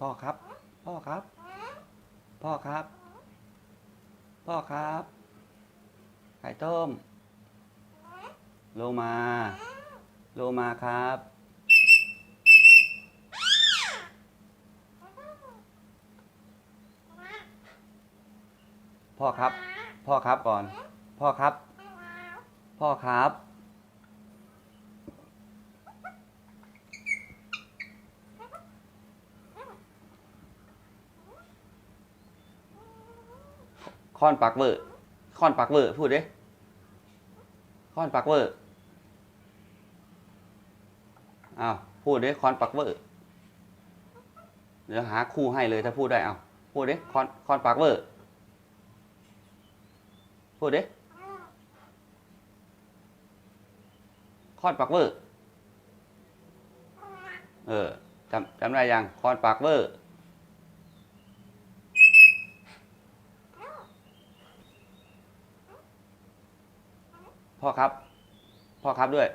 พ่อครับ พ่อครับ พ่อครับ พ่อครับ ไข่ต้ม โลมา โลมาครับ พ่อครับ พ่อครับก่อน พ่อครับ พ่อครับ คอนปักเวอร์คอนปักเวอร์พูดดิคอนปักเวอร์อ้าวพูดดิคอนปักเวอร์เดี๋ยวหาคู่ให้เลยถ้าพูดได้เอาพูดดิคอนคอนปักเวอร์พูดดิคอนปักเวอร์เออจำจำได้ยังคอนปักเวอร์ พ่อครับ พ่อครับด้วย